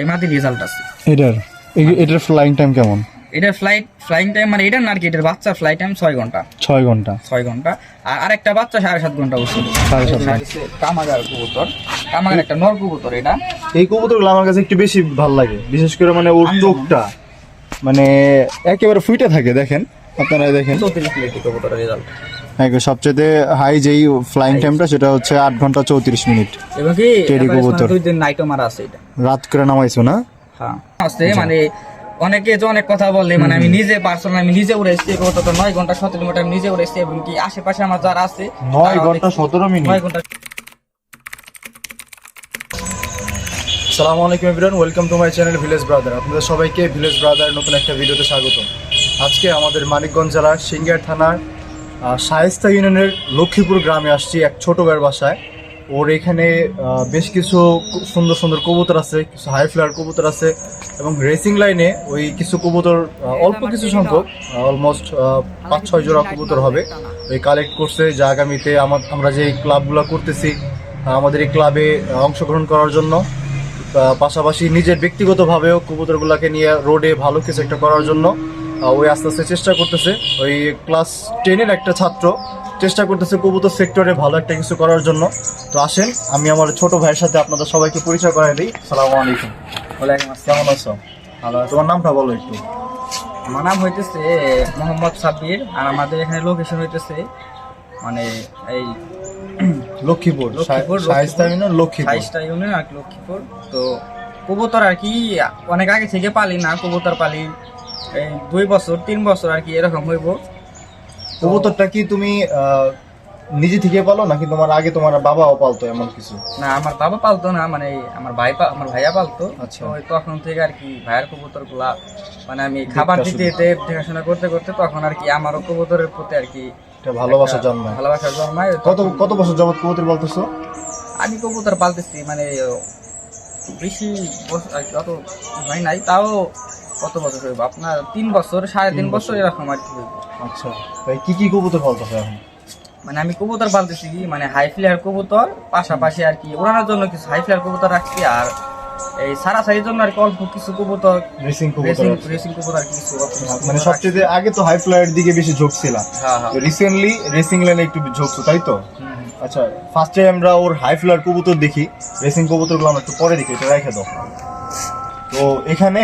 এই মাটির রেজাল্ট আছে। এটার এটার ফ্লাইং টাইম কেমন? এটার ফ্লাইট ফ্লাইং টাইম মানে এটা না কি এটার বাচ্চা ফ্লাইট টাইম ছয় ঘণ্টা। ছয় ঘণ্টা। ছয় ঘণ্টা। আর আরেকটা বাচ্চা সাড়ে সাত ঘণ্টা উঠছিল সাড়ে সাত। কামাগার কবুতর। কামাগার একটা নর কবুতর এটা। এই কবুতরগুলো আমার কাছে একটু বেশি ভালো লাগে। বিশেষ করে মানে ওর চোখটা। মানে একেবারে ফুইটে থাকে দেখেন। আপনারা দেখেন। চৌত্রিশ মিনিট কবুতরের রেজাল্ট সবচেয়ে হাই যেই ফ্লাইং টাইমটা সেটা হচ্ছে আট ঘণ্টা চৌত্রিশ মিনিট। এবং কি টেডি কবুতর। দুই দিন নাইটও মারা আছে এটা। রাত করে নামাইছো না? হ্যাঁ আছে মানে অনেকে যে অনেক কথা বলে মানে আমি নিজে পার্সোনাল আমি নিজে উড়েছি কত তো নয় ঘণ্টা সতেরো মিনিট আমি নিজে উড়েছি এবং কি আশেপাশে আমার যারা আছে নয় ঘণ্টা সতেরো মিনিট। নয় ঘণ্টা সালামু আলাইকুম everyone welcome to my channel village brother আপনাদের সবাইকে ভিলেজ ব্রাদার নতুন একটা ভিডিওতে স্বাগত আজকে আমাদের মানিকগঞ্জ জেলার সিঙ্গার থানার শায়েস্তা ইউনিয়নের লক্ষ্মীপুর গ্রামে আসছি এক ছোট গায়ের বাসায়। ওর এখানে বেশ কিছু সুন্দর সুন্দর কবুতর আছে, কিছু হাই ফ্লায়ার কবুতর আছে এবং রেসিং লাইনে ওই কিছু কবুতর অল্প কিছু সংখ্যক অলমোস্ট পাঁচ, ছয় জোড়া কবুতর হবে। ওই কালেক্ট করছে যা আগামীতে আমার, আমরা যে ক্লাবগুলো করতেছি, আমাদের এই ক্লাবে অংশগ্রহণ করার জন্য পাশাপাশি নিজের ব্যক্তিগতভাবেও কবুতরগুলোকে নিয়ে রোডে ভালো কিছু একটা করার জন্য ওই আস্তে আস্তে চেষ্টা করতেছে। ওই ক্লাস টেনের একটা ছাত্র চেষ্টা করতেছে কবুতর সেক্টরে ভালো একটা কিছু করার জন্য। তো আসেন আমি আমার ছোট ভাইয়ের সাথে আপনাদের সবাইকে পরিচয় করাই দিই। সালাম আলাইকুম। ওয়ালাইকুম আসসালাম। কেমন আছো? ভালো তোমার নামটা বলো একটু। আমার নাম হইতেছে মোহাম্মদ সাব্বির আর আমাদের এখানে লোকেশন হইতেছে মানে এই লক্ষ্মীপুর লক্ষ্মীপুর, শায়েস্তা ইউনিয়ন লক্ষ্মীপুর। সাইজটা ইউনিয়ন আর লক্ষ্মীপুর। তো কবুতর আর কি অনেক আগে থেকে পালি না কবুতর পালি এই দুই বছর তিন বছর আর কি এরকম হইব। কবুতরটা কি তুমি নিজে থেকে পালো নাকি তোমার আগে তোমার বাবাও পালতো এমন কিছু? না আমার বাবা পালতো না মানে আমার ভাই আমার ভাইয়া পালতো। আচ্ছা। ওই তখন থেকে আর কি ভাইয়ের কবুতরগুলা মানে আমি খাবার দিতে দিতে দেখাশোনা করতে করতে তখন আর কি আমারও কবুতরের প্রতি আর কি ভালোবাসা জন্মায়। ভালোবাসা জন্মায়। কত কত বছর যাবত কবুতর বলতেছো আমি কবুতর পালতেছি মানে বেশি অত হয় নাই তাও কত বছর হইব? আপনার তিন বছর সাড়ে তিন বছর এরকম আর কি হইব। আচ্ছা তাই কি কি কবুতর পালতেছো এখন? মানে আমি কবুতর পালতেছি কি মানে হাই ফ্লেয়ার কবুতর পাশাপাশি আর কি ওড়ানোর জন্য কিছু হাই ফ্লেয়ার কবুতর রাখছি আর এই সারা সারির জন্য আর কি অল্প কিছু কবুতর রেসিং কবুতর রেসিং কবুতর আর কিছু মানে সবচেয়ে আগে তো হাই ফ্লাইয়ের দিকে বেশি ঝোঁক ছিলাম রাখছি। হ্যাঁ। হ্যাঁ রিসেন্টলি রেসিং লাইনে একটু ঝোঁকছো তাই তো। আচ্ছা ফার্স্টে আমরা ওর হাই ফ্লায়ার কবুতর দেখি রেসিং কবুতরগুলো আমরা একটু পরে দেখি এটা রেখে দাও। তো এখানে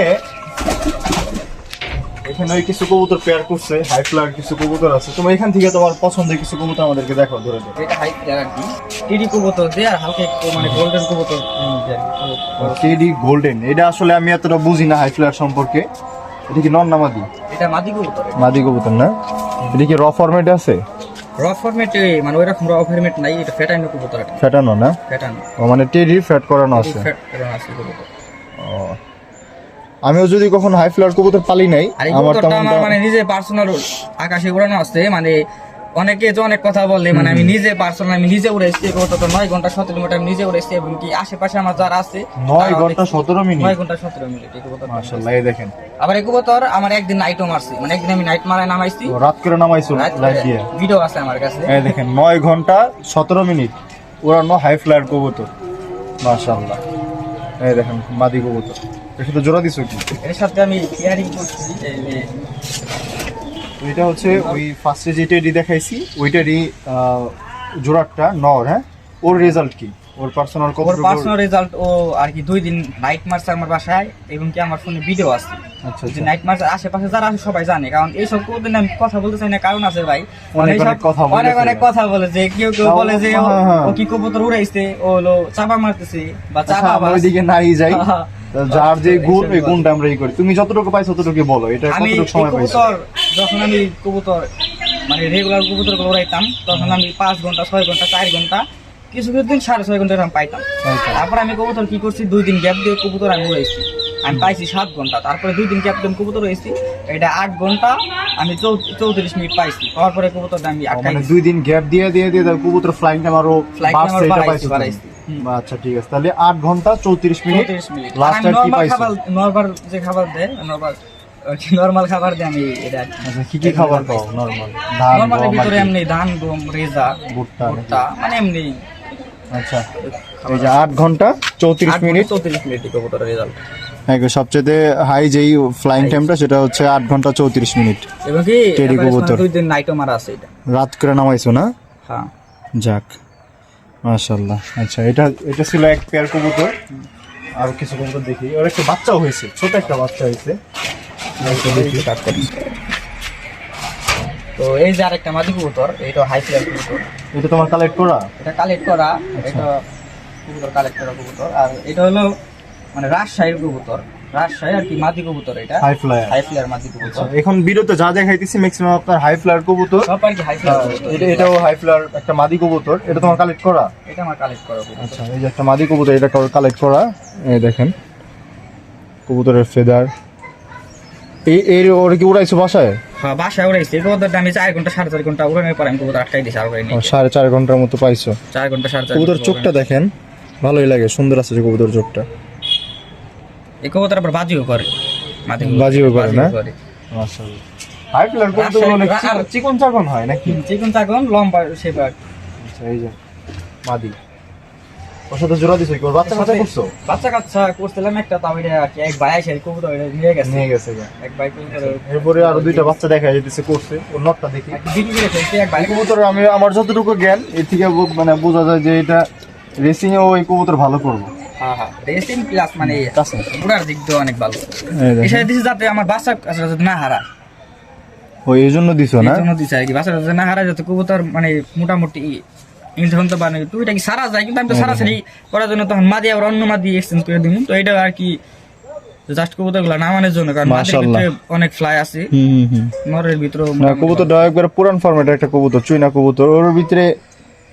এখানে ওই কিছু কবুতর পেয়ার করছে হাই ফ্লায়ার কিছু কবুতর আছে। তোমার এখান থেকে তোমার পছন্দের কিছু কবুতর আমাদেরকে দেখো ধরে দেখো এটা হাই আর কি। টিডি কবুতর দিয়ে আর হালকা একটু মানে গোল্ডেন কবুতর। কেডি গোল্ডেন এটা আসলে আমি এতটা বুঝি না হাই ফ্লায়ার সম্পর্কে। এটা কি নন নামাদি এটা মাদি কবুতর। মাদি কবুতর না? এটা কি র ফরম্যাট আছে? র ফরম্যাট মানে ওইরকম র ফরম্যাট নাই এটা ফ্যাটাইনো কবুতর ফ্যাটানো না? ফ্যাটানো ও মানে টেডি ফ্যাট করানো আছে। ফ্যাট ফ্যাটানো আছে কবুতর। ও। আমিও যদি কখন হাই ফ্লায়ার কবুতর পালি নাই আমার তেমন আমার মানে নিজে পার্সোনাল আকাশে উড়ানো আছে মানে অনেকে যে অনেক কথা বলে মানে আমি নিজে পার্সোনাল আমি নিজে উড়েছি কবুতরটা নয় ঘণ্টা সতেরো মিনিট আমি নিজে উড়েছি এবং কি আশেপাশে আমার যারা আছে নয় ঘণ্টা সতেরো মিনিট? নয় ঘণ্টা সতেরো মিনিট এই মাশাল্লাহ দেখেন। আবার এই কবুতর আমার একদিন নাইটও মারছি মানে একদিন আমি নাইট মারায় নামাইছি। ও রাত করে নামাইছো ভিডিও আছে আমার কাছে। এই দেখেন নয় ঘণ্টা সতেরো মিনিট উড়ানো হাই ফ্লায়ার কবুতর। মাশাল্লাহ এই দেখেন মাদি কবুতর। এর সাথে জোড়া দিছো কি? এর সাথে আমি ইয়ারিং করছি এটা হচ্ছে ওই ফার্স্টে যেটা দি দেখাইছি ওইটারই জোড়াটা নর হ্যাঁ? ওর রেজাল্ট কি? ওর পার্সোনাল ওর পার্সোনাল রেজাল্ট ও আর কি দুই দিন নাইট মারছে আমার বাসায় এবং কি আমার ফোনে ভিডিও আছে আচ্ছা যে আচ্ছা নাইট মার্চ আশেপাশে যারা আছে সবাই জানে কারণ এইসব আমি কথা বলতে চাই না কারণ আছে ভাই অনেক কথা। অনেক অনেক কথা বলে যে কেউ কেউ বলে যে ও- হ্যাঁ, হ্যাঁ। ও কি কবুতর উড়াইছে ও হলো চাপা মারতেছে বা আচ্ছা, চাপা। ওইদিকে নাই যাই হ্যাঁ। যার যে গুণ ওই গুণটা আমরা ই করি তুমি যতটুকু পাইছো ততটুকু বলো এটা কতটুকু সময় পাইছো যখন আমি কবুতর মানে রেগুলার কবুতর উড়াইতাম তখন আমি পাঁচ ঘণ্টা ছয় ঘণ্টা চার ঘণ্টা কিছু কিছু দিন সাড়ে ছয় ঘণ্টা এরকম পাইতাম। তারপর আমি কবুতর কি করছি? দুই দিন গ্যাপ দিয়ে কবুতর আমি উড়াইছি। আমি পাইছি সাত ঘণ্টা। তারপরে দুই দিন গ্যাপ দিয়ে কবুতর উড়াইছি। এটা আট ঘণ্টা আমি চৌত্রিশ মিনিট পাইছি। তারপরে কবুতরটা আমি ও, আটকাই মানে দুই দিন গ্যাপ দিয়ে দিয়ে দিয়ে কবুতর ফ্লাইং টাইম বাড়াইছি, বাড়াইছি। আচ্ছা ঠিক আছে। তাহলে আট ঘণ্টা চৌত্রিশ মিনিট চৌত্রিশ মিনিট। আর লাস্ট আমি আর কি নর্মাল পাইছো? খাবার যে খাবার দেয় নর্মাল নর্মাল খাবার দিয়ে আমি এটা আচ্ছা কি কি খাবার পাও? নরমাল ধান নর্মালের ভিতরে এমনি ধান গম রেজা ভুট্টা মানে এমনি আচ্ছা এই যে আট ঘণ্টা চৌত্রিশ মিনিট। চৌত্রিশ মিনিট কবুতরের রেজাল্ট একদম সবচেয়ে হাই যেই ফ্লাইং টাইমটা সেটা হচ্ছে আট ঘণ্টা চৌত্রিশ মিনিট। এবং কি টেডি কবুতর। দুই দিন নাইটও মারা আছে এটা। রাত করে নামাইছো না? হ্যাঁ। যাক মাশাল্লাহ আচ্ছা এটা এটা ছিল এক পেয়ার কবুতর। আর কিছু কবুতর দেখি। ওর একটা বাচ্চাও হয়েছে ছোট একটা বাচ্চা হয়েছে। তো এই যে আরেকটা মাদি কবুতর এটা হাই ফ্লাইট কবুতর। এটা তোমার কালেক্ট করা? এটা কালেক্ট করা এটা কবুতর কালেক্ট করা কবুতর। আর এটা হলো মানে রাজশাহীর কবুতর। রাজশাহী আর কি মাদি কবুতর এটা। হাই ফ্লায়ার হাই ফ্লায়ার মাদি কবুতর। এখন ভিডিওতে যা দেখাইতেছি ম্যাক্সিমাম আপনার হাই ফ্লায়ার কবুতর। সব আর কি হাই ফ্লায়ার এটা এটাও হাই ফ্লায়ার একটা মাদি কবুতর। এটা তোমার কালেক্ট করা? এটা আমার কালেক্ট করা আচ্ছা এই যে একটা মাদি কবুতর এটা কালেক্ট করা? এই দেখেন। কবুতরের ফেদার এই এর ওর কি উড়াইছো বাসায়? হ্যাঁ বাসায় উড়াইছি। কবুতরটা আমি চার ঘণ্টা সাড়ে চার ঘণ্টা উড়ানোর পর আমি কবুতর আটকাই দিয়েছি আর উড়াই সাড়ে চার ঘণ্টার মতো পাইছো? চার ঘণ্টা সাড়ে চার কবুতর চোখটা দেখেন ভালোই লাগে সুন্দর আছে যে কবুতর চোখটা। এই কবুতর আবার বাজিও করে। বাজিও করে না? মাশাআল্লাহ। হাই ফ্লায়ার কবুতর অনেক চিকন- চিকন চাকন হয় নাকি? চিকন চাকন লম্বা সেবার আচ্ছা এই যে মাদি। ওর সাথে জোড়া দিছো কি? ওর বাচ্চা কাচ্চা করছ বাচ্চা কাচ্চা করছিলাম একটা তাও এটা কি এক ভাই আসে কবুতর এটা নিয়ে গেছে। নিয়ে গেছে এক ভাই কবুতর এরপরে আরও দুইটা বাচ্চা দেখা যেতেছে করছে। ওর নটটা দেখি। বিক্রি করে ফেলছে এক ভাই কবুতর। আমি আমার যতটুকু জ্ঞান এর থেকে মানে বোঝা যায় যে এটা রেসিং এ ওই কবুতর ভালো করব। হ্যাঁ হ্যাঁ। রেসিং প্লাস মানে কাছে। দিক দিয়ে অনেক ভালো। এই দেখেন। যাতে আমার বাচ্চা কাচ্চা না হারা ও এই জন্য দিছো এই না? জন্য দিছে আর কি। বাচ্চা যাতে না হারা যাতে কবুতর মানে মোটামুটি যখন তো মানে এটা কি সারা যায়? কিন্তু আমি তো সারা সারি করার জন্য তখন মাদি আবার অন্য মাদি এক্সচেঞ্জ করে দিব তো এটা আর কি জাস্ট কবুতরগুলো নামানোর জন্য কারণ মাশাআল্লাহ। অনেক ফ্লাই আছে। হুম হুম হুম। নরের ভিতরে কবুতরটা একবার পুরান ফরম্যাটের একটা কবুতর চুইনা কবুতর। ওর ভিতরে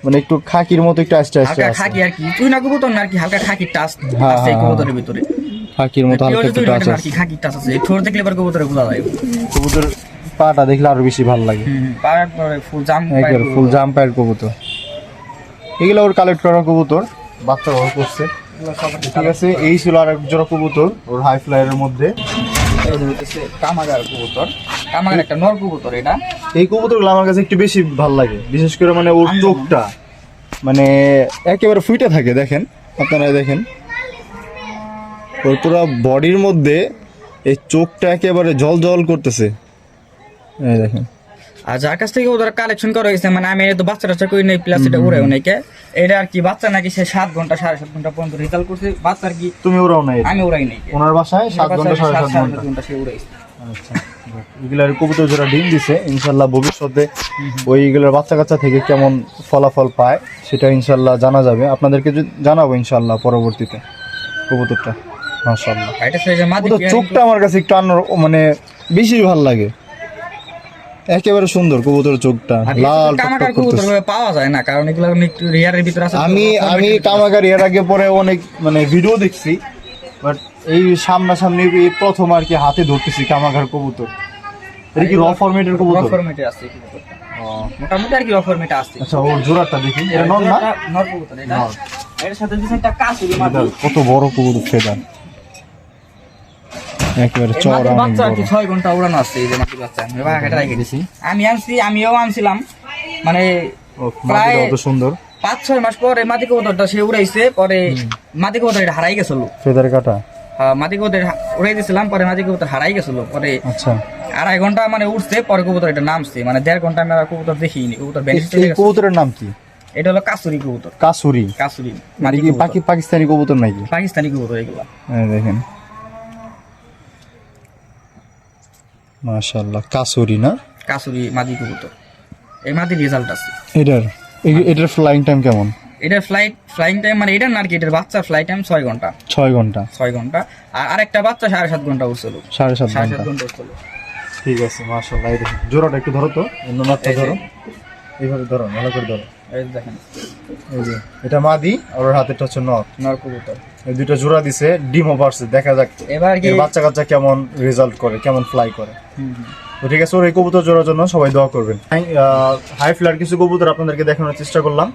মানে একটু খাকির মতো একটু আস্তে আস্তে হালকা খাকি আর কি। তুই না কবুতর না আর কি হালকা খাকি টাচ হ্যাঁ, আছে হ্যাঁ, কবুতরের ভিতরে। খাকির মতো হালকা একটু টাচ আছে। খাকি টাচ আছে। ঠোঁট দেখলে এবার কবুতরে বোঝা যায়। কবুতর পাটা দেখলে আরও বেশি ভালো লাগে। ফুল জাম একবার ফুল জাম্প পায়ের কবুতর। এগুলো ওর কালেক্ট করা কবুতর বাচ্চা বড় করছে। ঠিক আছে এই ছিল আর এক জোড়া কবুতর ওর হাই ফ্লায়ারের মধ্যে। কামাগার কবুতর। কামাগার একটা নর কবুতর এটা। এই কবুতরগুলো আমার কাছে একটু বেশি ভালো লাগে বিশেষ করে মানে ওর। চোখটা। মানে একেবারে ফুইটা থাকে দেখেন আপনারা দেখেন। ওর পুরো বডির মধ্যে এই চোখটা একেবারে জল জল করতেছে। এই দেখেন। আর যার কাছ থেকে ওদের কালেকশন করা হয়েছে মানে আমি তো বাচ্চা টাচ্চা করি নাই প্লাস এটা উড়ে অনেকে এটা আর কি বাচ্চা নাকি সে সাত ঘণ্টা সাড়ে সাত ঘণ্টা পর্যন্ত রেজাল্ট করছে বাচ্চা আর কি তুমি ওরাও নাই আমি উড়াই নাই ওনার বাসায় সাত ঘণ্টা সাড়ে সাত ঘণ্টা। সে উড়াইছে আচ্ছা এগুলার কবুতর যারা ডিম দিছে ইনশাল্লাহ ভবিষ্যতে ওইগুলোর বাচ্চা কাচ্চা থেকে কেমন ফলাফল পায় সেটা ইনশাল্লাহ জানা যাবে। আপনাদেরকে জানাব ইনশাল্লাহ পরবর্তীতে কবুতরটা মাশাল্লাহ চোখটা আমার কাছে একটু মানে বেশি ভালো লাগে। একেবারে সুন্দর কবুতর চোখটা। লাল টকটক করতেছে। পাওয়া যায় না কারণ এগুলো একটু রেয়ারের ভিতরে আছে আমি আমি কামাগার এর আগে পরে অনেক মানে ভিডিও দেখছি বাট এই সামনাসামনি এই প্রথম আর কি হাতে ধরতেছি কামাগার কবুতর। এটা কি র ফরম্যাটের কবুতর? ফরম্যাটে আছে কবুতরটা। মোটামুটি আর কি ফরম্যাটে আছে। আচ্ছা ওর জোড়াটা দেখি। এটা নর না? নর কবুতর এটা। এর সাথে দিছে একটা কত বড় কবুতর ফেদার একেবারে চড়া বাচ্চা কি বড় ঘণ্টা উড়ানো আছে এই যে মাটির বাচ্চা। আমি বাঘাটা রেখে দিছি। আমি আনছি আমিও আনছিলাম। মানে প্রায়- কত সুন্দর। পাঁচ ছয় মাস পরে মাটি কবুতরটা সে উড়াইছে পরে মাটি কবুতর এটা হারাই গেছিল। ফেদার কাটা? হ্যাঁ, মাটি কবুতর উড়াই দিয়েছিলাম পরে মাটি কবুতর হারাই গেছিল। পরে আচ্ছা। আড়াই ঘণ্টা মানে উঠছে পরে কবুতর এটা নামছে। মানে দেড় ঘণ্টা আমি আর কবুতর দেখিনি কবুতর গেছে। কবুতরের নাম কি? এটা হলো কাসুরি কবুতর। কাসুরি? কাসুরি মানে কি পাকিস্তানি কবুতর নাকি? পাকিস্তানি কবুতর এগুলা। এই দেখেন। মাশাআল্লাহ কাসুরি না? কাসুরি মাদি কবুতর। এই মাটির রেজাল্ট আছে। এটার? এটার ফ্লাইং টাইম কেমন? এটা ফ্লাইট ফ্লাইং টাইম মানে এটা না কি এটার বাচ্চার ফ্লাইট টাইম ছয় ঘণ্টা। ছয় ঘণ্টা। ছয় ঘণ্টা। আর আরেকটা বাচ্চা সাড়ে সাত ঘণ্টা উঠছিল। সাড়ে সাত ঘণ্টা। উঠছিল। ঠিক আছে মাশাআল্লাহ এই দেখেন জোড়াটা একটু ধরো তো। অন্য নাটটা ধরো। এইভাবে ধরো ভালো করে ধরো। এই দেখেন। এই যে এটা মাদি আর ওর হাতেরটা হচ্ছে নর নর কবুতর। এই দুইটা জোড়া দিছে ডিমও পারছে দেখা যাক এবার কি বাচ্চা কাচ্চা কেমন রেজাল্ট করে কেমন ফ্লাই করে। তো ঠিক আছে ওর এই কবুতর জোড়ার জন্য সবাই দোয়া করবেন। হাই ফ্লার কিছু কবুতর আপনাদেরকে দেখানোর চেষ্টা করলাম।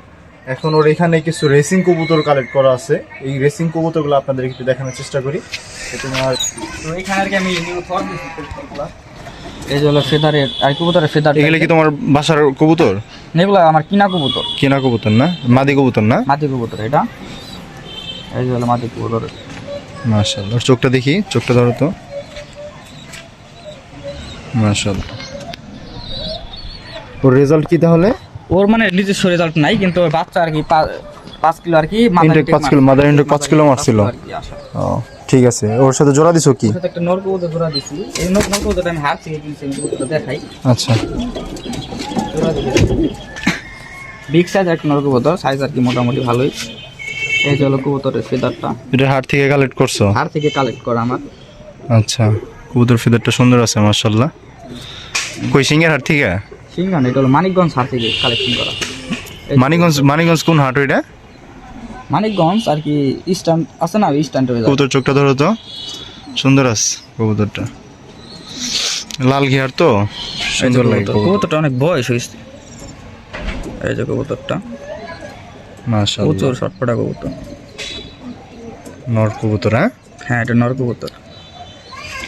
এখন ওর এখানে কিছু রেসিং কবুতর কালেক্ট করা আছে। এই রেসিং কবুতরগুলো আপনাদের একটু দেখানোর চেষ্টা করি। তোমার। এই যে হলো ফেদারের আর কবুতরের ফেদার এগুলো কি তোমার বাসার কবুতর? এগুলো আমার কিনা কবুতর। কেনা কবুতর না? মাদি কবুতর না? মাটি কবুতর এটা। এই যে হলো মাটি কবুতর। মাশাআল্লাহ। ওর চোখটা দেখি চোখটা ধরো তো। মাশাআল্লাহ। ওর রেজাল্ট কি তাহলে? ওর মানে নিজস্ব রেজাল্ট নাই কিন্তু ওর বাচ্চা আর কি পাঁচ কিলো আর কি Intake পাঁচ কিলো, mother intake পাঁচ কিলো মারছিল। আর কি ও ঠিক আছে। ওর সাথে জোড়া দিছো কি? সাথে একটা নর কবুতর জোড়া দিছি। এই নর নর কবুতরটা আমি হাত থেকে কিনছি দেখাই। আচ্ছা। বিগ সাইজ একটা নর কবুতর সাইজ আর কি মোটামুটি ভালোই। এই যে হলো কবুতরের ফেদারটা এটা হাট থেকে কালেক্ট করছ? হাড় থেকে কালেক্ট করা আমার। আচ্ছা। কবুতর ফিদারটা সুন্দর আছে মাশাআল্লাহ। কই সিঙ্গের হাট থেকে? সিংহান এটা হলো মানিকগঞ্জ হাড় থেকে কালেকশন করা। মানিকগঞ্জ মানিকগঞ্জ কোন হাট এটা মানিকগঞ্জ আর কি ইস্টার্ন আছে না যাবে কবুতর চোখটা ধরো তো। সুন্দর আছে কবুতরটা। লাল ঘিয়ার তো? সুন্দর লাগে কবুতরটা অনেক বয়স হয়েছে। এই যে কবুতরটা। মাশাআল্লাহ। প্রচুর শটপটা কবুতর। নর কবুতর হ্যাঁ? হ্যাঁ এটা নর কবুতর।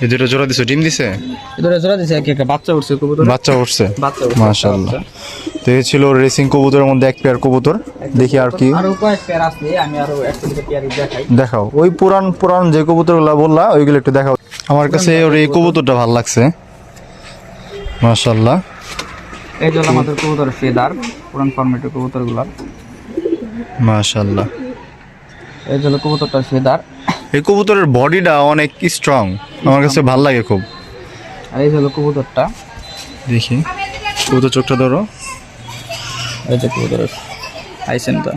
এই দুটো জোড়া দিছো ডিম দিছে? এদের জোড়া দিছে আর কি একটা বাচ্চা উঠছে কবুতর। বাচ্চা উঠছে? বাচ্চা মাশাআল্লাহ। তো এই ছিল রেসিং কবুতরের মধ্যে এক পেয়ার কবুতর। দেখি আর কি। আরও কয়েক পেয়ার আছে আমি আরও একটা দুটো পেয়ার দেখাই। দেখাও। ওই পুরান পুরান যে কবুতরগুলো বললা ওইগুলো একটু দেখাও। আমার কাছে ওর এই কবুতরটা ভালো লাগছে। মাশাআল্লাহ। এই হলো আমাদের কবুতরের ফেদার পুরান ফরম্যাটের কবুতরগুলো। মাশাআল্লাহ। এই হলো কবুতরটার ফেদার এই কবুতরের বডিটা অনেক স্ট্রং আমার কাছে ভালো লাগে খুব। আর এই হলো কবুতরটা দেখি। কবুতর চোখটা ধরো। এই যে কবুতরের আইসেনটা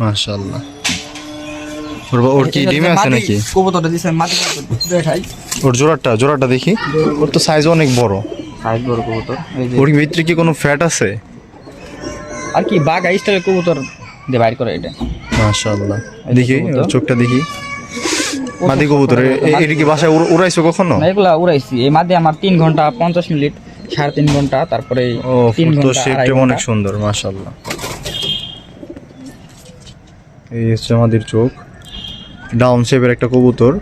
মাশাআল্লাহ। ওর ওর কি ডিমে আছে নাকি? কবুতরটা দিছে মাটি কবুতর। দেখাই ওর জোড়াটা জোড়াটা দেখি। ওর তো সাইজ অনেক বড়। সাইজ বড় কবুতর। এই যে ওর ভিতরে কি কোনো ফ্যাট আছে? আর কি বাঘা স্টাইলের কবুতর দিয়ে বাইর করে এটা। মাশাআল্লাহ। দেখি চোখটা দেখি। মাদি কবুতর এটা কি বাসায় উড়াইছো কখনো? এগুলা উড়াইছি। এই মাঝে আমার তিন ঘণ্টা পঞ্চাশ মিনিট সাড়ে তিন ঘণ্টা তারপরে তিন ঘণ্টা অনেক সুন্দর মাশাআল্লাহ। এই হচ্ছে আমাদের চোখ। ডাউন শেপের একটা কবুতর।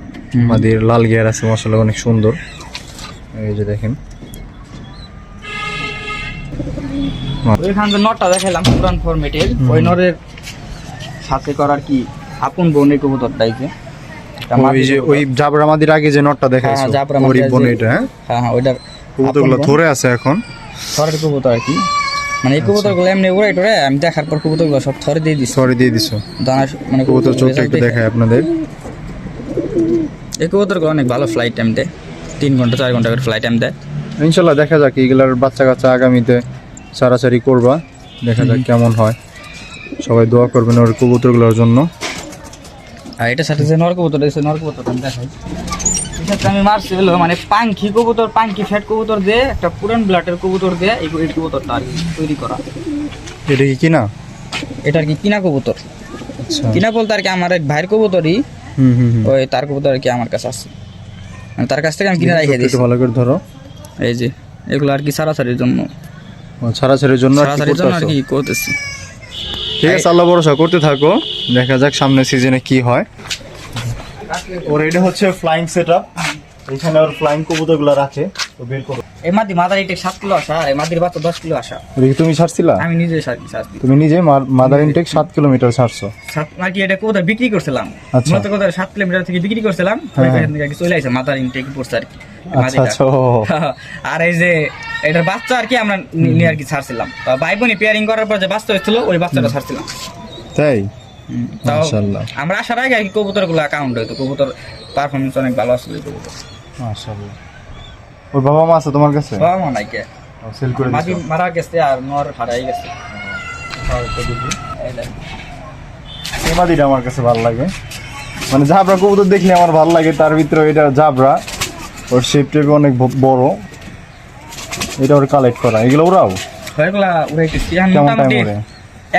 আমাদের লাল গিয়ার আছে মাশাআল্লাহ অনেক সুন্দর। এই যে দেখেন। ওইখান নটটা দেখালাম পুরান ফরমেটের ওই নরের সাথে করার কি আপন বোন এই কবুতরটা এই ওই যে ওই জাবরা মাদির আগে যে নটটা দেখাইছো হ্যাঁ, জাবরা ওরই মাদির বোন এটা হ্যাঁ? হ্যাঁ হ্যাঁ ওইটার কবুতরগুলো ধরে আছে এখন। থরের কবুতর আর কি। মানে এই কবুতরগুলো এমনি উড়াই টুড়ে আমি দেখার পর কবুতরগুলো সব থরে দিয়ে দিচ্ছি সরি দিয়ে দিছো। দানা মানে কবুতর চোখটা একটু দেখে। দেখায় আপনাদের। এই কবুতরগুলো অনেক ভালো ফ্লাইট টাইম দেয়। তিন ঘণ্টা চার ঘণ্টা করে ফ্লাইট টাইম দেয়। ইনশাল্লাহ দেখা যাক এগুলার বাচ্চা কাচ্চা আগামীতে সারাসারি করবা। দেখা যাক কেমন হয়। সবাই দোয়া করবেন ওর কবুতরগুলোর জন্য। আর এটার সাথে যে নর কবুতর আছে নর কবুতরটা আমি দেখাই। এটার আমি মারছি হলো মানে পাঙ্খি কবুতর পাঙ্খি ফ্যাট কবুতর দিয়ে একটা পুরান ব্লাটের কবুতর দিয়ে এই কবুতরটা আর তৈরি করা। এটা কি কিনা? এটা আর কি কিনা কবুতর। আচ্ছা। কিনা বলতে আর কি আমার এক ভাইয়ের কবুতরই হুম হুম হুম। ওই তার কবুতর আর কি আমার কাছে আছে। মানে তার কাছ থেকে আমি কিনে রেখে একটু দিয়েছি ভালো করে ধরো। এই যে এগুলো আর কি সারাসারির জন্য। ও, ছাড়াছাড়ির জন্য সারাসারির জন্য আর কি করতেছি। ঠিক আছে, আল্লাহ ভরসা, করতে থাকো। দেখা যাক সামনের সিজনে কি হয়। ওর এটা হচ্ছে ফ্লাইং সেট এখানে ওর ফ্লাইং কবুতরগুলো রাখে তো বের করো। এই মাদি মাদার ইটেক সাত কিলো আসা আর এই মাদির বাচ্চা দশ কিলো আসা। তুমি ছাড়ছিলা? আমি নিজে সাত তুমি নিজে মাদার ইনটেক সাত কিলোমিটার ছাড়ছো। সাত আর কি এটা কবুতর বিক্রি করছিলাম। আচ্ছা। মূলত কবুতর সাত কিলোমিটার থেকে বিক্রি করছিলাম হ্যাঁ। কি চলে আসে মাদার ইনটেক পড়ছে আর কি আচ্ছা আচ্ছা আর এই যে এটার বাচ্চা আর কি আমরা নি- নিয়ে আর কি ছাড়ছিলাম। ভাই বোনি পেয়ারিং করার পর যে বাচ্চা হয়েছিল ওই বাচ্চাটা ছাড়ছিলাম। তাই? মাশাআল্লাহ। আমরা আসার আগে আর কি কবুতরগুলো কাউন্ট হইতো। কবুতর পারফরমেন্স অনেক ভালো আসছিল কবুতর। মাশাআল্লাহ। ওর বাবা মা আছে তোমার কাছে? বাবা মা নাই কে? সেল করে দিছো। মারা গেছে আর নর হারাই গেছে। এই মাদিটা আমার কাছে ভালো লাগে। মানে জাবরা কবুতর দেখলে আমার ভালো লাগে তার ভিতরে এটা জাবরা। ওর শেপ টেপ অনেক বড়। এটা ওর কালেক্ট করা। এগুলো ওরাও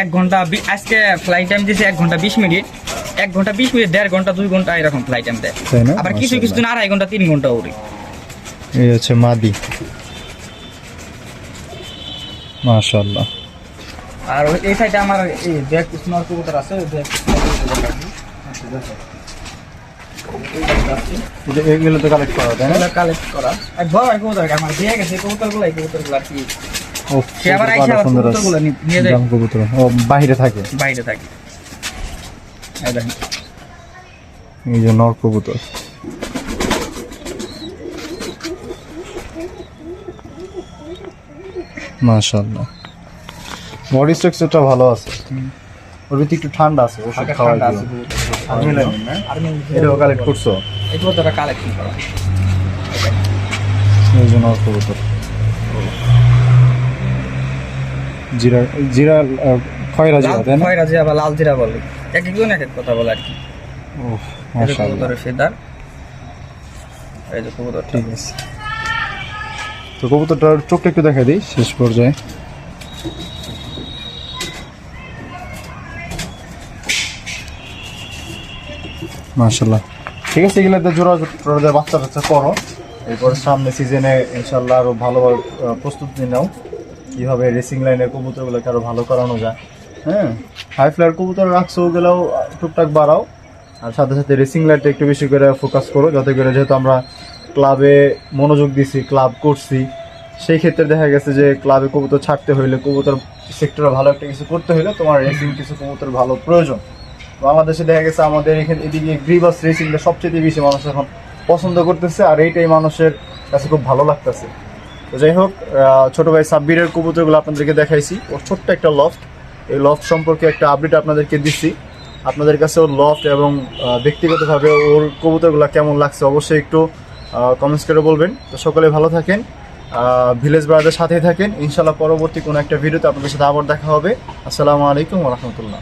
এক ঘণ্টা আজকে ফ্লাইট টাইম দিয়েছে এক ঘণ্টা বিশ মিনিট। এক ঘণ্টা বিশ মিনিট দেড় ঘণ্টা দুই ঘণ্টা এরকম ফ্লাইট টাইম দেয় আবার কিছু মাশাআল্লাহ। কিছুদিন আড়াই ঘণ্টা তিন ঘণ্টা উড়ি। এই হচ্ছে মাদি। মাশাআল্লাহ। আর এই সাইডে আমার এই এক পিস কবুতর আছে আছে। এটা এগুলো তো কালেক্ট করা তাই না? কালেক্ট করা। এক বড় কবুতর আমার দিয়ে গেছে এই আর কি। সে আবার আইসা কবুতরগুলো নিয়ে যায়। কবুতর। ও বাইরে থাকে? বাইরে থাকে। এই যে নর কবুতর। মাশাআল্লাহ। বডি স্ট্রাকচারটা ভালো আছে। ওর ভিতরে একটু ঠান্ডা আছে ওষুধ। আর্মি লাইন না এটাও কালেক্ট করছ? কালেকশন করা। এই যে নর কবুতর। জিরা জিরা খয়রা জিরা তাই না? খয়রা জিরা বা লাল জিরা বলে। এক একজন এক এক কথা বলে আর কি। কবুতরের ফেদার। এই যে কবুতর ঠিক আছে। তো কবুতরটার চোখটা একটু দেখা দিই শেষ পর্যায়ে। মাশাল্লাহ ঠিক আছে এগুলোতে জোড়া জোড়া বাচ্চা টাচ্চা করো। এরপর সামনে সিজনে ইনশাল্লাহ আরও ভালোভাবে প্রস্তুতি নাও। কীভাবে রেসিং লাইনের কবুতরগুলোকে আরও ভালো করানো যায়। হ্যাঁ? হাই ফ্লায়ার কবুতর রাখছো ওগুলোও টুকটাক বাড়াও। আর সাথে সাথে রেসিং লাইটটা একটু বেশি করে ফোকাস করো, যাতে করে যেহেতু আমরা ক্লাবে মনোযোগ দিছি ক্লাব করছি, সেই ক্ষেত্রে দেখা গেছে যে ক্লাবে কবুতর ছাড়তে হইলে কবুতর সেক্টরে ভালো একটা কিছু করতে হইলে তোমার রেসিং কিছু কবুতর ভালো প্রয়োজন। বাংলাদেশে দেখা গেছে আমাদের এখানে এদিকে গ্রিবাস রেসিংটা সবচেয়ে বেশি মানুষ এখন পছন্দ করতেছে, আর এইটাই মানুষের কাছে খুব ভালো লাগতেছে। তো যাই হোক ছোট ভাই সাব্বিরের কবুতরগুলো আপনাদেরকে দেখাইছি। ওর ছোট্ট একটা লফট এই লফট সম্পর্কে একটা আপডেট আপনাদেরকে দিচ্ছি। আপনাদের কাছে ওর লফট এবং ব্যক্তিগতভাবে ওর কবুতরগুলো কেমন লাগছে অবশ্যই একটু কমেন্টস করে বলবেন। তো সকলে ভালো থাকেন ভিলেজ ব্রাদার সাথেই থাকেন। ইনশাল্লাহ পরবর্তী কোনো একটা ভিডিওতে আপনাদের সাথে আবার দেখা হবে। আসসালামু আলাইকুম রহমতুল্লাহ।